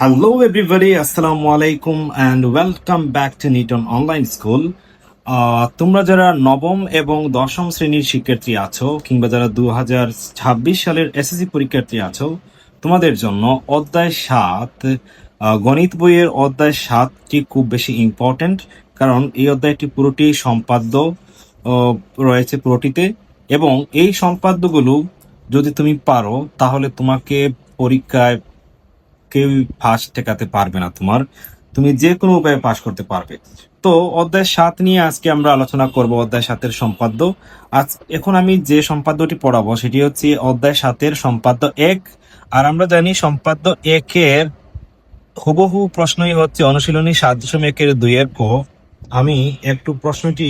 Hello, everybody. Alaikum and welcome back to Niton Online School. আহ, তোমরা যারা নবম এবং দশম শ্রেণির শিক্ষার্থী আছো কিংবা যারা দু হাজার ছাব্বিশ সালের এসএসসি পরীক্ষার্থী আছো তোমাদের জন্য অধ্যায় সাত গণিত বইয়ের অধ্যায় সাতটি খুব বেশি ইম্পর্ট্যান্ট কারণ এই অধ্যায়টি পুরোটি সম্পাদ্য রয়েছে পুরোটিতে এবং এই সম্পাদ্যগুলো যদি তুমি পারো তাহলে তোমাকে পরীক্ষায় কেউ ফাঁস ঠেকাতে পারবে না তোমার। তুমি যে কোনো উপায়ে পাশ করতে পারবে। তো অধ্যায় সাত নিয়ে আজকে আমরা আলোচনা করব অধ্যায় সাতের সম্পাদ্য। আজ এখন আমি যে সম্পাদ্যটি পড়াবো, সেটি হচ্ছে অধ্যায় সাতের সম্পাদ্য এক। আর আমরা জানি সম্পাদ্য একের হুবহু প্রশ্নই হচ্ছে অনুশীলনী সাত দশমিক একের দুইয়ের ক। আমি একটু প্রশ্নটি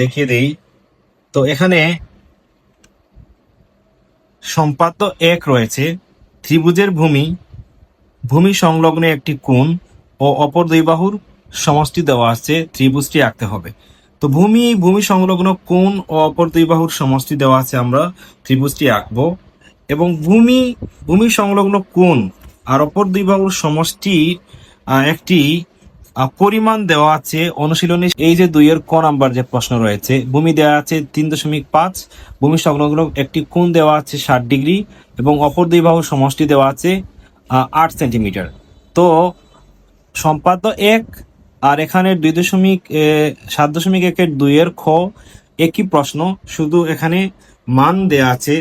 দেখিয়ে দেই। তো এখানে সম্পাদ্য এক রয়েছে। ত্রিভুজের ভূমি ভূমি সংলগ্ন একটি কোণ ও অপর দুই বাহুর সমষ্টি দেওয়া আছে, ত্রিভুজটি আঁকতে হবে। তো ভূমি ভূমি সংলগ্ন কোণ ও অপর দুই বাহুর সমষ্টি দেওয়া আছে আমরা, ত্রিভুজটি আঁকবো। এবং ভূমি ভূমি সংলগ্ন কোণ আর অপর দুই বাহুর সমষ্টি একটি পরিমাণ দেওয়া আছে, অনুশীলনী, এই যে দুইয়ের ক নাম্বার যে প্রশ্ন রয়েছে, ভূমি দেওয়া আছে তিন দশমিক পাঁচ, ভূমি সংলগ্ন একটি কোণ দেওয়া আছে ষাট ডিগ্রি এবং অপর দুই বাহুর সমষ্টি দেওয়া আছে আট সেন্টিমিটার। তো, সম্পাদ্য এক আর এখানে দুই দশমিক সাত দশমিক একের দুইয়ের খ, একই প্রশ্ন, শুধু এখানে মান দেয়া আছে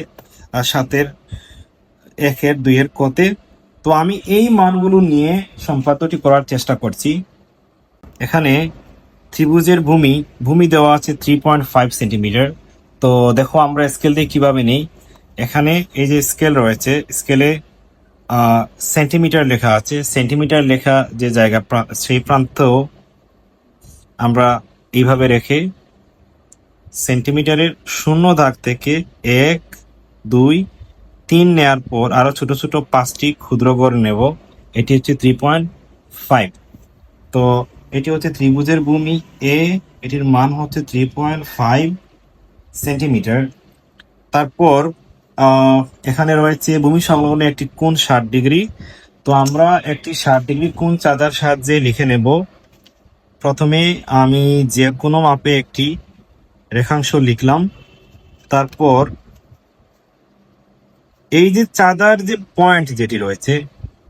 সাতের একের দুইয়ের কতে। তো আমি এই মানগুলো নিয়ে সম্পাদ্যটি করার চেষ্টা করছি। এখানে ত্রিভুজের ভূমি ভূমি দেওয়া আছে থ্রি পয়েন্ট ফাইভ সেন্টিমিটার তো দেখো আমরা স্কেল দিয়ে কীভাবে নেই। এখানে এই যে স্কেল রয়েছে স্কেলে সেন্টিমিটার লেখা আছে। সেন্টিমিটার লেখা যে জায়গা সেই প্রান্ত আমরা এইভাবে রেখে সেন্টিমিটারের শূন্য দাগ থেকে এক, দুই, তিন নেয়ার পর আরও ছোট ছোট পাঁচটি ক্ষুদ্র গড় নেব। এটি হচ্ছে থ্রি পয়েন্ট ফাইভ তো এটি হচ্ছে ত্রিভুজের ভূমি এ এটির মান হচ্ছে থ্রি পয়েন্ট ফাইভ সেন্টিমিটার তারপর এখানে রয়েছে ভূমি সংলগ্ন একটি কোণ ষাট ডিগ্রি। তো আমরা একটি ষাট ডিগ্রি কোণ চাঁদার সাহায্যে লিখে নেব। প্রথমে আমি যে কোনো মাপে একটি রেখাংশ লিখলাম। তারপর, এই যে চাঁদার যে পয়েন্ট যেটি রয়েছে,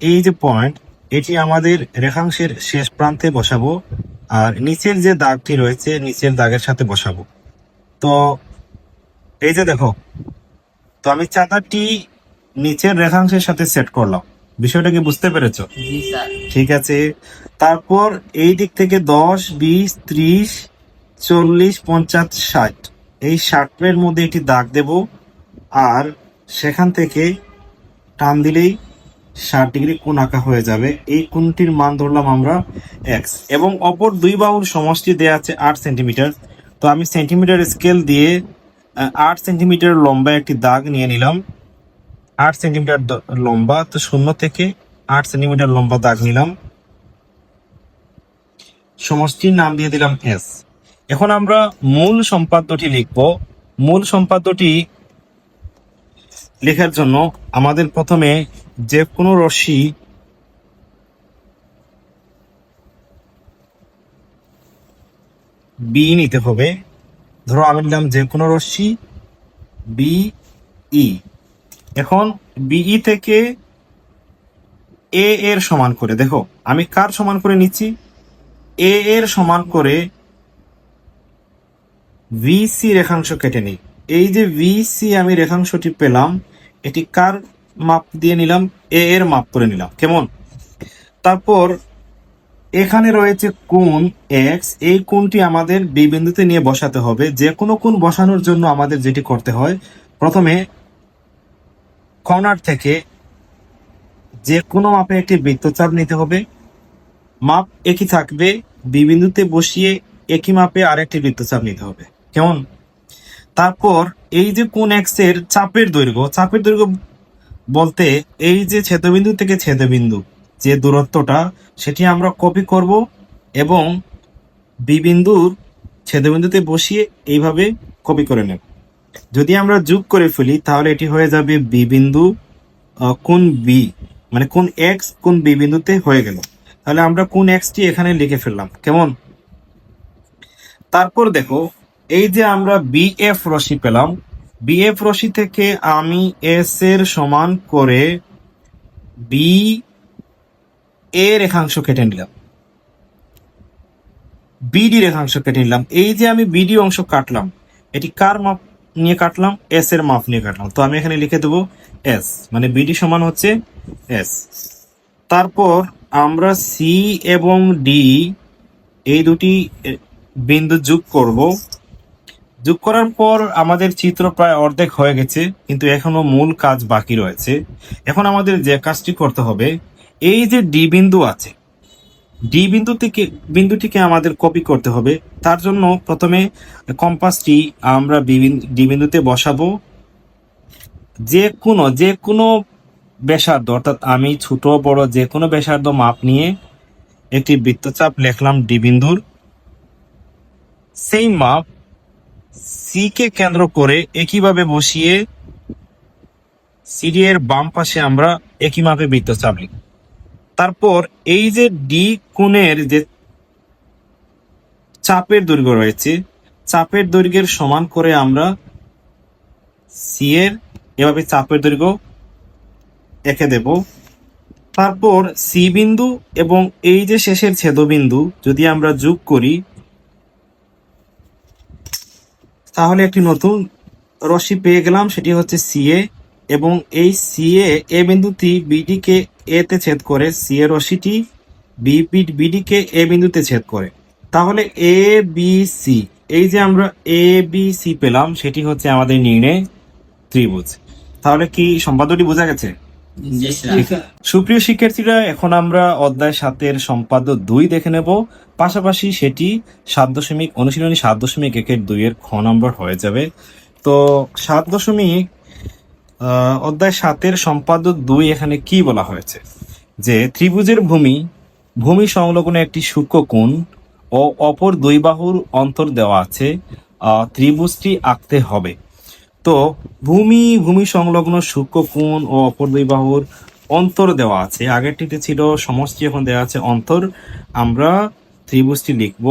এই যে পয়েন্ট এটি আমাদের রেখাংশের শেষ প্রান্তে বসাবো আর নিচের যে দাগটি রয়েছে নিচের দাগের সাথে বসাবো। তো এই যে দেখো তো আমি চাঁদাটি নিচের রেখাংশের সাথে সেট করলাম। বিষয়টা কি বুঝতে পেরেছ? ঠিক আছে। তারপর এই দিক থেকে দশ বিশ ত্রিশ চল্লিশ পঞ্চাশ ষাট। এই ষাটের মধ্যে একটি দাগ দেব আর সেখান থেকে টান দিলেই ষাট ডিগ্রি কোণ আঁকা হয়ে যাবে। এই কোণটির মান ধরলাম আমরা এক্স এবং অপর দুই বাহুর সমষ্টি দেওয়া আছে আট সেন্টিমিটার। তো আমি সেন্টিমিটার স্কেল দিয়ে আট সেন্টিমিটার লম্বা একটি দাগ নিয়ে নিলাম। আট সেন্টিমিটার লম্বা, তো শূন্য থেকে আট সেন্টিমিটার লম্বা দাগ নিলাম। সমষ্টির নাম দিয়ে দিলাম এস এখন আমরা মূল সম্পাদ্যটি লিখব। মূল সম্পাদ্যটি লেখার জন্য আমাদের প্রথমে যে কোনো রশ্মি বি নিতে হবে। ধরো আমি নিলাম যে কোনো রশ্মি বি ই এখন বিই থেকে এ এর সমান করে, দেখো, আমি কার সমান করে নিচ্ছি? এ এর সমান করে ভিসি রেখাংশ কেটে নিই। এই যে ভিসি আমি রেখাংশটি পেলাম, এটি কার মাপ দিয়ে নিলাম এ এর মাপ করে নিলাম, কেমন? তারপর এখানে রয়েছে কোণ এক্স এই কোণটি আমাদের বি বিন্দুতে নিয়ে বসাতে হবে যে কোনো কোণ বসানোর জন্য আমাদের যেটি করতে হয়, প্রথমে কর্নার থেকে যে কোনো মাপে একটি বৃত্তচাপ নিতে হবে, মাপ একই থাকবে বি বিন্দুতে বসিয়ে একই মাপে আরেকটি বৃত্তচাপ নিতে হবে, কেমন? তারপর এই যে কোন এক্সের চাপের দৈর্ঘ্য চাপের দৈর্ঘ্য বলতে এই যে ছেদবিন্দু থেকে ছেদবিন্দু যে দূরত্বটা সেটি আমরা কপি করব এবং বি বিন্দুর ছেদবিন্দুতে বসিয়ে এইভাবে কপি করে নেব। যদি আমরা যোগ করে ফেলি তাহলে এটি হয়ে যাবে বি বিন্দু আহ, কোণ বি মানে কোন এক্স কোন বি বিন্দুতে হয়ে গেল। তাহলে আমরা কোন এক্সটি এখানে লিখে ফেললাম। কেমন? তারপর দেখো এই যে আমরা বিএফ রশি পেলাম বিএফ রশি থেকে আমি এস এর সমান করে বি এ রেখাংশ কেটে নিলাম। বিডি রেখাংশ কেটে নিলাম। এই যে আমি বিডি অংশ কাটলাম, এটি কার মাপ নিয়ে কাটলাম? এস এর মাপ নিয়ে কাটলাম। তো আমি এখানে লিখে দেবো এস মানে বিডি সমান হচ্ছে এস তারপর আমরা সি এবং ডি এই দুটি বিন্দু যোগ করব। যোগ করার পর আমাদের চিত্র প্রায় অর্ধেক হয়ে গেছে, কিন্তু এখনও মূল কাজ বাকি রয়েছে। এখন আমাদের যে কাজটি করতে হবে, এই যে ডি বিন্দু আছে, ডি বিন্দু থেকে, বিন্দুটিকে আমাদের কপি করতে হবে। তার জন্য প্রথমে কম্পাসটি আমরা ডি বিন্দুতে বসাবো। যে কোনো যে কোনো ব্যাসার্ধ, অর্থাৎ আমি ছোট, বড় যে কোনো ব্যাসার্ধ মাপ নিয়ে একটি বৃত্তচাপ লিখলাম ডি বিন্দুর। সেই মাপ সি কে কেন্দ্র করে একইভাবে বসিয়ে সিডি এর বাম পাশে আমরা একই মাপে বৃত্তচাপ তারপর এই যে ডি কোণের যে চাপের দৈর্ঘ্য রয়েছে, চাপের দৈর্ঘ্যের সমান করে আমরা সি এর এভাবে চাপের দৈর্ঘ্য এঁকে দেব। তারপর সি বিন্দু এবং এই যে শেষের ছেদবিন্দু যদি আমরা যোগ করি তাহলে একটি নতুন রশ্মি পেয়ে গেলাম, সেটি হচ্ছে সিএ এবং এই সিএ এ বিন্দুটি বিডি কে এ ছেদ করে সিএ রশ্মিটি বি বিডি কে এ বিন্দুতে ছেদ করে। তাহলে এ বি সি এই যে আমরা এ বি সি পেলাম, সেটি হচ্ছে আমাদের নির্ণয় ত্রিভুজ। তাহলে কি সম্পাদ্যটি বোঝা গেছে? সুপ্রিয় শিক্ষার্থীরা এখন আমরা অধ্যায় সাতের সম্পাদ্য দুই দেখে নেব। পাশাপাশি সেটি সাত দশমিক অনুশীলনী সাত দশমিক একের দুইয়ের খ নম্বর হয়ে যাবে। তো সাত দশমিক অধ্যায় সাতের সম্পাদ্য দুই এখানে কি বলা হয়েছে? যে ত্রিভুজের ভূমি ভূমি সংলগ্ন একটি সূক্ষ্ম কোণ ও অপর দুই বাহুর অন্তর দেওয়া আছে। ত্রিভুজটি আঁকতে হবে। তো ভূমি ভূমি সংলগ্ন সূক্ষ্ম কোণ ও অপর দুই বাহুর অন্তর দেওয়া আছে। আগেরটিতে ছিল সমষ্টি, এখন দেওয়া আছে অন্তর। আমরা ত্রিভুজটি লিখব।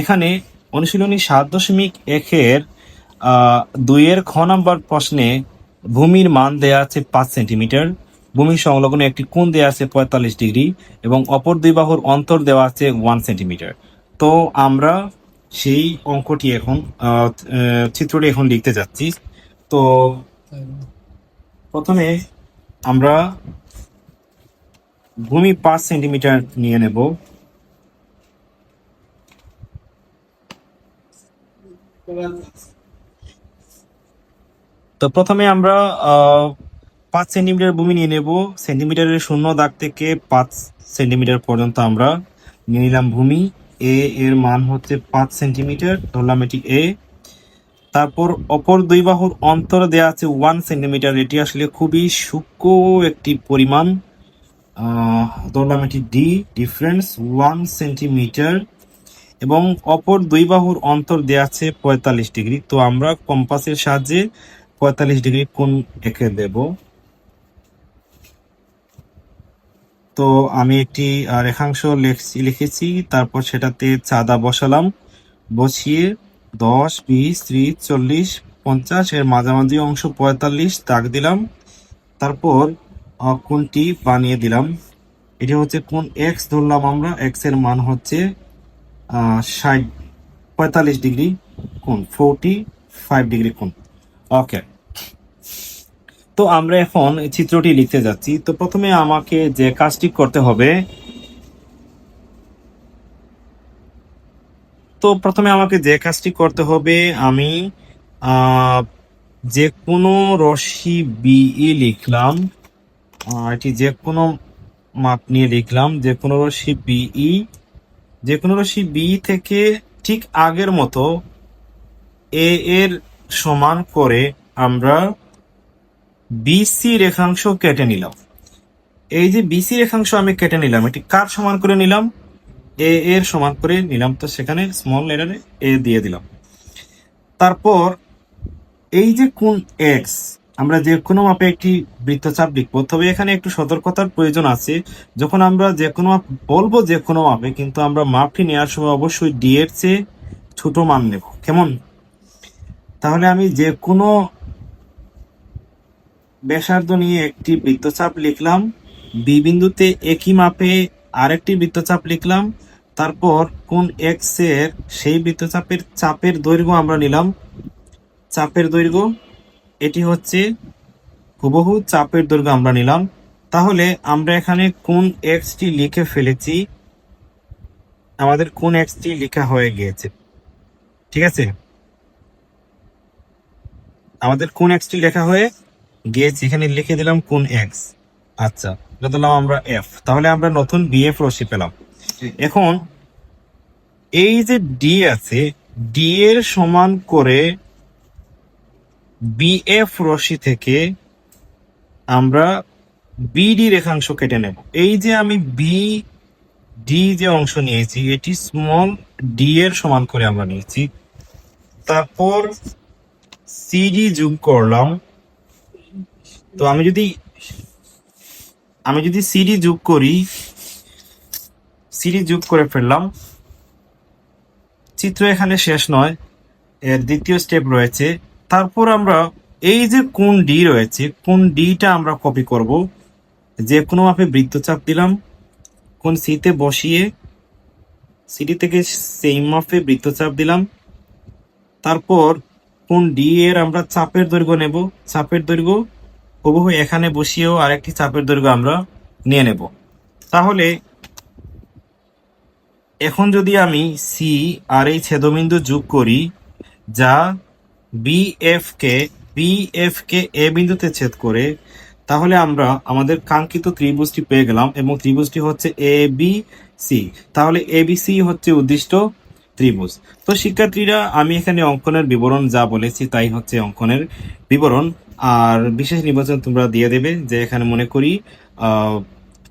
এখানে অনুশীলনী সাত দশমিক একের দুইয়ের খ নম্বর প্রশ্নে ভূমির মান দেয়া আছে পাঁচ সেন্টিমিটার। ভূমি সংলগ্ন একটি কোণ দেওয়া আছে পঁয়তাল্লিশ ডিগ্রি এবং অপর দুই বাহুর অন্তর দেওয়া আছে ওয়ান সেন্টিমিটার। তো আমরা সেই অঙ্কটি এখন চিত্রটি এখন লিখতে যাচ্ছি। তো প্রথমে আমরা ভূমি পাঁচ সেন্টিমিটার নিয়ে নেব। তো প্রথমে আমরা পাঁচ সেন্টিমিটার ভূমি নিয়ে নেব। সেন্টিমিটারের শূন্য দাগ থেকে পাঁচ সেন্টিমিটার পর্যন্ত আমরা নিয়ে নিলাম ভূমি। এ এর মান হচ্ছে পাঁচ সেন্টিমিটার। ধরলাম এটি এ। তারপর অপর দুই বাহুর অন্তর দেওয়া আছে ওয়ান সেন্টিমিটার এটি আসলে খুবই সূক্ষ্ম একটি পরিমাণ। ধরলাম এটি ডি ডিফারেন্স ওয়ান সেন্টিমিটার এবং অপর দুই বাহুর অন্তর দেওয়া আছে পঁয়তাল্লিশ ডিগ্রি। তো আমরা কম্পাসের সাহায্যে পঁয়তাল্লিশ ডিগ্রি কোণ এঁকে দেব। তো আমি একটি রেখাংশ লেখছি- লিখেছি, তারপর সেটাতে চাঁদা বসালাম, বসিয়ে দশ, বিশ, ত্রিশ, চল্লিশ, পঞ্চাশ, এর মাঝামাঝি অংশ পঁয়তাল্লিশ, দাগ দিলাম। তারপর কোনটি বানিয়ে দিলাম? এটি হচ্ছে কোন এক্স ধরলাম আমরা? এক্সের মান হচ্ছে ষাট, পঁয়তাল্লিশ ডিগ্রি কোন ফোরটি ফাইভ ডিগ্রি কোন ওকে। তো আমরা এখন চিত্রটি লিখতে যাচ্ছি। তো প্রথমে আমাকে যে কাজটি করতে হবে তো প্রথমে আমাকে যে কাজটি করতে হবে, আমি যে কোনো রশ্মি বিই লিখলাম এটি যে কোনো মাপ নিয়ে লিখলাম যে কোনো রশ্মি বিই যে কোনো রশ্মি বি থেকে ঠিক আগের মতো এ এর সমান করে আমরা বিসি রেখাংশ কেটে নিলাম। এই যে বিসি রেখাংশ আমি কেটে নিলাম, এটি কার সমান করে নিলাম? এ, এর সমান করে নিলাম। তো সেখানে স্মল লেটারে এ দিয়ে দিলাম। তারপর এই যে কোন এক্স আমরা যে কোনো মাপে একটি বৃত্তচাপ লিখব। তবে এখানে একটু সতর্কতার প্রয়োজন আছে। যখন আমরা যে কোনো মাপ, বলব যে কোনো মাপে, কিন্তু আমরা মাপটি নেওয়ার সময় অবশ্যই ডি এর চেয়ে ছোট মান নেব। কেমন? তাহলে আমি যে কোনো ব্যাসার্ধ নিয়ে একটি বৃত্তচাপ লিখলাম। বি বিন্দুতে একই মাপে আরেকটি বৃত্তচাপ লিখলাম। তারপর কোন এক্সের সেই বৃত্তচাপের চাপের দৈর্ঘ্য আমরা নিলাম। চাপের দৈর্ঘ্য এটি হচ্ছে হুবহু চাপের দৈর্ঘ্য আমরা নিলাম। তাহলে আমরা এখানে কোন এক্সটি লিখে ফেলেছি? আমাদের কোন এক্সটি লেখা হয়ে গিয়েছে। ঠিক আছে? আমাদের কোন এক্সটি লেখা হয়ে গিয়েছে? এখানে লিখে দিলাম কোন এক্স আচ্ছা এটা দিলাম আমরা এফ তাহলে আমরা নতুন বিএফ রশি পেলাম। এখন এই যে ডি আছে ডি এর সমান করে বিএফ রশি থেকে আমরা বিডি রেখাংশ কেটে নেব। এই যে আমি বি ডি যে অংশ নিয়েছি, এটি স্মল ডি এর সমান করে আমরা নিয়েছি। তারপর সিডি যোগ করলাম। তো আমি যদি আমি যদি সিডি যোগ করি সিডি যোগ করে ফেললাম চিত্র এখানে শেষ নয়, এর দ্বিতীয় স্টেপ রয়েছে। তারপর আমরা এই যে কোন ডি রয়েছে, কোন ডিটা আমরা কপি করব, যে কোনো মাপে বৃত্তচাপ দিলাম, কোন সিতে বসিয়ে সিটি থেকে সেই মাপে বৃত্তচাপ দিলাম। তারপর কোন ডি এর আমরা চাপের দৈর্ঘ্য নেব, চাপের দৈর্ঘ্য হুবহু এখানে বসিয়েও আরেকটি চাপের দৈর্ঘ্য আমরা নিয়ে নেব। তাহলে এখন যদি আমি সি আর এই ছেদবিন্দু যোগ করি, যা BF K BF K A বিন্দুতে ছেদ করে, তাহলে আমরা আমাদের কাঙ্ক্ষিত ত্রিভুজটি পেয়ে গেলাম এবং ত্রিভুজটি হচ্ছে এ বি সি তাহলে এ বি সি হচ্ছে উদ্দিষ্ট ত্রিভুজ। তো শিক্ষার্থীরা, আমি এখানে অঙ্কনের বিবরণ যা বলেছি তাই হচ্ছে অঙ্কনের বিবরণ। আর বিশেষ নির্বাচন তোমরা দিয়ে দেবে যে এখানে মনে করি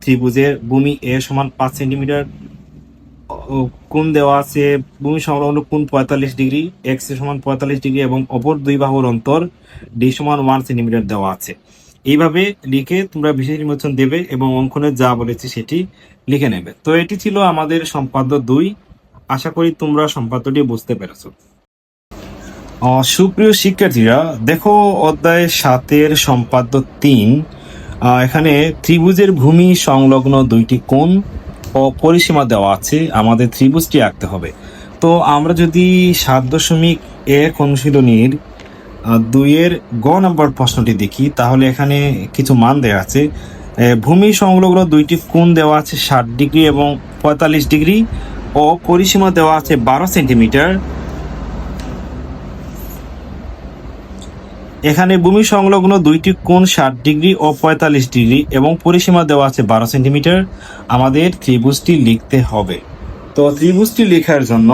ত্রিভুজের ভূমি এ সমান পাঁচ সেন্টিমিটার কোণ দেওয়া আছে, ভূমি সংলগ্ন কোণ পঁয়তাল্লিশ ডিগ্রি, এক্স সমান পঁয়তাল্লিশ ডিগ্রি এবং অপর দুই বাহুর অন্তর ডি সমান ওয়ান সেন্টিমিটার দেওয়া আছে। এইভাবে লিখে তোমরা বিশেষ নির্বাচন দেবে এবং অঙ্কনে যা বলেছি সেটি লিখে নেবে। তো এটি ছিল আমাদের সম্পাদ্য দুই। আশা করি তোমরা সম্পাদ্যটি বুঝতে পেরেছ। সুপ্রিয় শিক্ষার্থীরা, দেখো অধ্যায় সাতের সম্পাদ্য তিন। এখানে ত্রিভুজের ভূমি সংলগ্ন দুইটি কোণ। পরিসীমা দেওয়া আছে, আমাদের ত্রিভুজটি আঁকতে হবে। তো আমরা যদি সাত দশমিক এক অনুশীলনীর দুইয়ের গ নম্বর প্রশ্নটি দেখি, তাহলে এখানে কিছু মান দেওয়া আছে। ভূমি সংলগ্ন দুইটি কোণ দেওয়া আছে ষাট ডিগ্রি এবং পঁয়তাল্লিশ ডিগ্রি, ও পরিসীমা দেওয়া আছে বারো সেন্টিমিটার। এখানে ভূমি সংলগ্ন দুইটি কোণ ষাট ডিগ্রি ও পঁয়তাল্লিশ ডিগ্রি এবং পরিসীমা দেওয়া আছে বারো সেন্টিমিটার। আমাদের ত্রিভুজটি লিখতে হবে। তো ত্রিভুজটি লেখার জন্য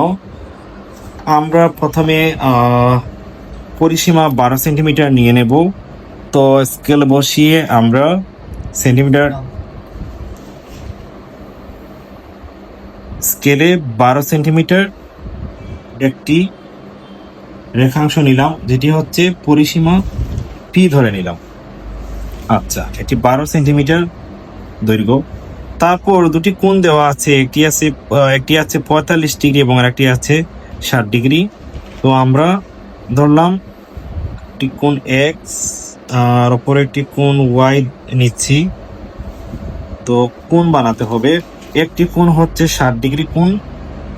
আমরা প্রথমে পরিসীমা বারো সেন্টিমিটার নিয়ে নেব। তো স্কেল বসিয়ে আমরা সেন্টিমিটার স্কেলে বারো সেন্টিমিটার একটি রেখাংশ নিলাম, যেটি হচ্ছে পরিসীমা পি ধরে নিলাম। আচ্ছা এটি বারো সেন্টিমিটার দৈর্ঘ্য। তারপর দুটি কোণ দেওয়া আছে, একটি আছে একটি আছে পঁয়তাল্লিশ ডিগ্রি এবং আরেকটি আছে ষাট ডিগ্রি। তো আমরা ধরলাম একটি কোণ এক্স আর ওপরে একটি কোণ ওয়াই নিচ্ছি। তো কোণ বানাতে হবে। একটি কোণ হচ্ছে ষাট ডিগ্রি কোণ।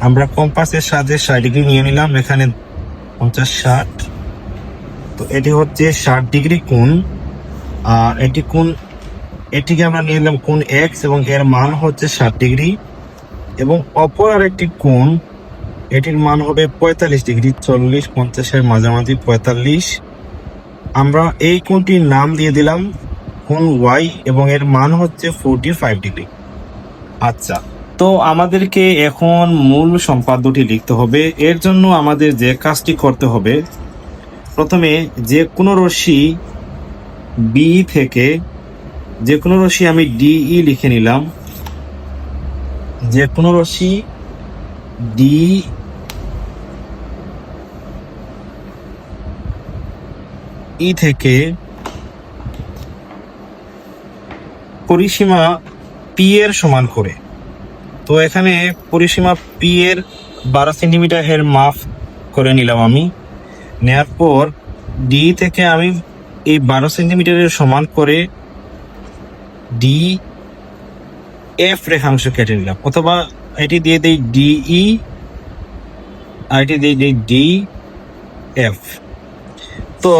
আমরা কম্পাসের সাহায্যে ষাট ডিগ্রি নিয়ে নিলাম। এখানে পঞ্চাশ ষাট। তো এটি হচ্ছে ষাট ডিগ্রি কোণ। আর এটি কোণ, এটিকে আমরা নিয়ে নিলাম কোণ এক্স এবং এর মান হচ্ছে ষাট ডিগ্রি। এবং অপর আরেকটি কোণ, এটির মান হবে পঁয়তাল্লিশ ডিগ্রি, চল্লিশ, পঞ্চাশের মাঝামাঝি পঁয়তাল্লিশ। আমরা এই কোণটির নাম দিয়ে দিলাম কোণ ওয়াই এবং এর মান হচ্ছে ফোরটি ফাইভ ডিগ্রি। আচ্ছা তো আমাদেরকে এখন মূল সম্পাদ্যটি লিখতে হবে। এর জন্য আমাদের যে কাজটি করতে হবে, প্রথমে যে কোনো রশ্মি বি থেকে, যে কোনো রশ্মি আমি ডিই লিখে নিলাম। যে কোনো রশ্মি ডি ই থেকে পরিসীমা পি এর সমান করে। তো এখানে পরিসীমা পি এর বারো সেন্টিমিটার এর মাপ করে নিলাম আমি। নেওয়ার পর ডি থেকে আমি এই বারো সেন্টিমিটারের সমান করে ডি এফ রেখাংশ কেটে নিলাম। অথবা এটি দিয়ে দিই ডিই আর এটি দিয়ে দিই ডি এফ তো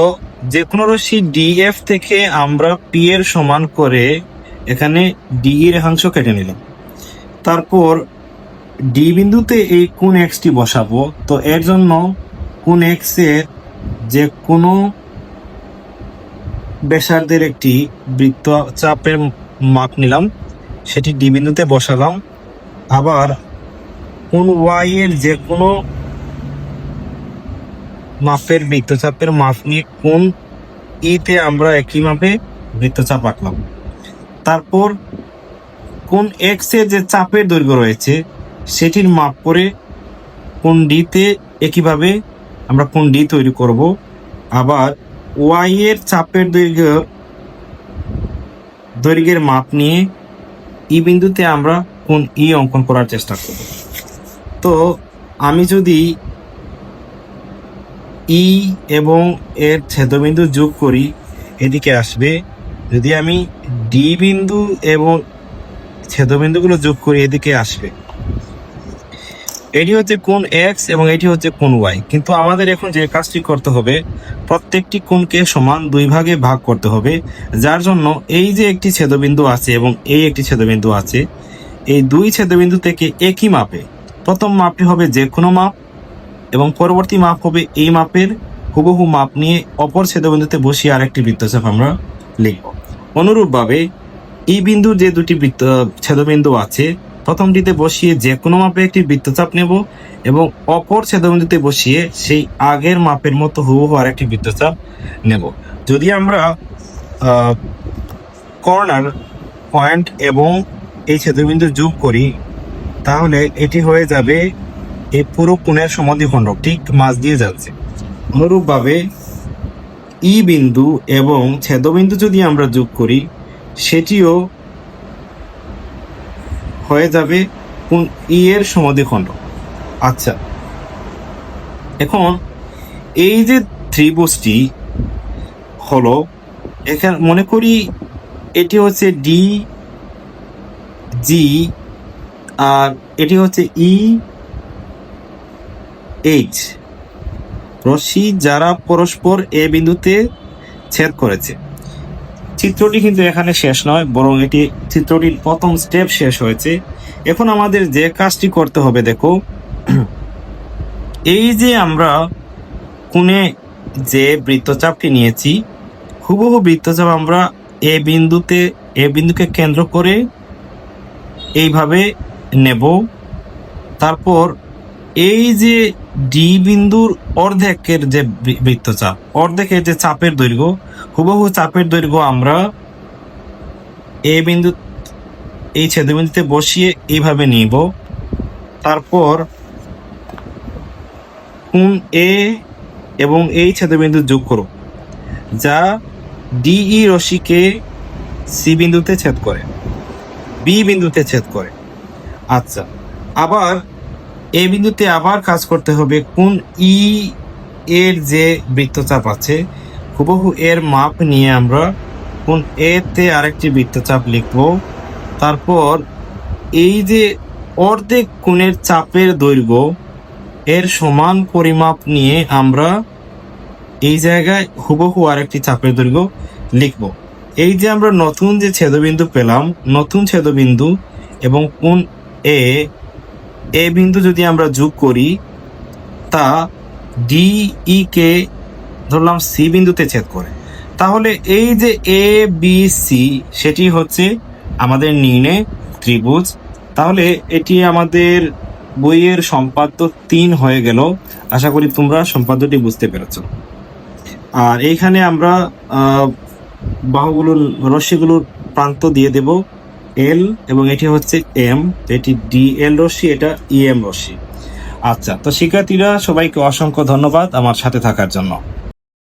যে কোনো রশ্মি ডিএফ থেকে আমরা পি এর সমান করে এখানে ডিই রেখাংশ কেটে নিলাম। তারপর ডি বিন্দুতে এই কোন এক্সটি বসাবো? তো এর জন্য কোন এক্সের যে কোনো ব্যাসার্ধের একটি বৃত্ত চাপের মাপ নিলাম, সেটি ডি বিন্দুতে বসালাম। আবার কোন ওয়াই এর যে কোনো মাপের বৃত্তচাপের মাপ নিয়ে কোন ইতে আমরা একই মাপে বৃত্তচাপ আঁকলাম। তারপর কোন এক্স যে চাপের দৈর্ঘ্য রয়েছে, সেটির মাপ করে কোন ডিতে একইভাবে আমরা কোন ডি তৈরি করব। আবার ওয়াই এর চাপের দৈর্ঘ্য, দৈর্ঘ্যের মাপ নিয়ে ই বিন্দুতে আমরা কোন ই অঙ্কন করার চেষ্টা করব। তো আমি যদি ই এবং এর ছেদবিন্দু যোগ করি, এদিকে আসবে। যদি আমি ডি বিন্দু এবং ছেদবিন্দুগুলো যোগ করে এদিকে আসবে। এটি হচ্ছে কোন এক্স এবং এটি হচ্ছে কোন ওয়াই। কিন্তু আমাদের এখন যে কাজটি করতে হবে, প্রত্যেকটি কোণকে সমান দুই ভাগে ভাগ করতে হবে, যার জন্য এই যে একটি ছেদবিন্দু আছে এবং এই একটি ছেদবিন্দু আছে, এই দুই ছেদবিন্দু থেকে একই মাপে। প্রথম মাপটি হবে যে কোনো মাপ এবং পরবর্তী মাপ হবে এই মাপের। হুবহু মাপ নিয়ে অপর ছেদবিন্দুতে বসিয়ে আরেকটি বৃত্তচাপ আমরা লিখব। অনুরূপভাবে এই বিন্দুর যে দুটি বৃত্ত, ছেদবিন্দু আছে, প্রথমটিতে বসিয়ে যে কোনো মাপে একটি বৃত্তচাপ নেব এবং অপর ছেদবিন্দুতে বসিয়ে সেই আগের মাপের মতো হুবহু আরেকটি বৃত্তচাপ নেব। যদি আমরা কর্নার পয়েন্ট এবং এই ছেদবিন্দু যোগ করি, তাহলে এটি হয়ে যাবে এই পুরো কোণের সমাধিখণ্ড ঠিক মাঝ দিয়ে যাচ্ছে। অনুরূপভাবে ই বিন্দু এবং ছেদবিন্দু যদি আমরা যোগ করি সেটিও হয়ে যাবে কোন ই এর সমাধিখণ্ড। আচ্ছা। এখন এই যে ত্রিভুজটি হলো, এখানে মনে করি এটি হচ্ছে ডি, জি, আর এটি হচ্ছে ই, এইচ। রশ্মি যারা পরস্পর এ বিন্দুতে ছেদ করেছে। চিত্রটি কিন্তু এখানে শেষ নয়, বরং এটি চিত্রটির প্রথম স্টেপ শেষ হয়েছে। এখন আমাদের যে কাজটি করতে হবে, দেখো। এই যে আমরা কোণে যে বৃত্তচাপটি নিয়েছি, হুবহু বৃত্তচাপ আমরা এ বিন্দুতে, এ বিন্দুকে কেন্দ্র করে এইভাবে নেব। তারপর এই যে ডি বিন্দুর অর্ধেকের যে বৃত্তচাপ, অর্ধেকের যে চাপের দৈর্ঘ্য, হুবহু চাপের দৈর্ঘ্য আমরা এ বিন্দু, এই ছেদবিন্দুতে বসিয়ে এইভাবে নিব। তারপর কোণ এ এবং এই ছেদবিন্দু যোগ করো, যা ডিই রশ্মিকে সি বিন্দুতে ছেদ করে, বি বিন্দুতে ছেদ করে। আচ্ছা আবার এই বিন্দুতে আবার কাজ করতে হবে কোন ই এর যে বৃত্তচাপ আছে। হুবহু এর মাপ নিয়ে আমরা কোন এ তে আরেকটি বৃত্তচাপ লিখব। তারপর এই যে অর্ধেক কোণের চাপের দৈর্ঘ্য, এর সমান পরিমাপ নিয়ে আমরা এই জায়গায় হুবহু আরেকটি চাপের দৈর্ঘ্য লিখব। এই যে আমরা নতুন যে ছেদবিন্দু পেলাম, নতুন ছেদবিন্দু এবং কোন এ এ বিন্দু যদি আমরা যোগ করি, তা ডিই কে ধরলাম সি বিন্দুতে ছেদ করে। তাহলে এই যে এ বি সি সেটি হচ্ছে আমাদের নির্ণয় ত্রিভুজ। তাহলে এটি আমাদের বইয়ের সম্পাদ্য তিন হয়ে গেল। আশা করি তোমরা সম্পাদ্যটি বুঝতে পেরেছ। আর এইখানে আমরা বাহুগুলোর রশ্মিগুলোর প্রান্ত দিয়ে দেব। এল এবং এটি হচ্ছে এম এটি ডি এল রশ্মি, এটা ইএম এম রশ্মি। আচ্ছা তো শিক্ষার্থীরা সবাইকে অসংখ্য ধন্যবাদ আমার সাথে থাকার জন্য।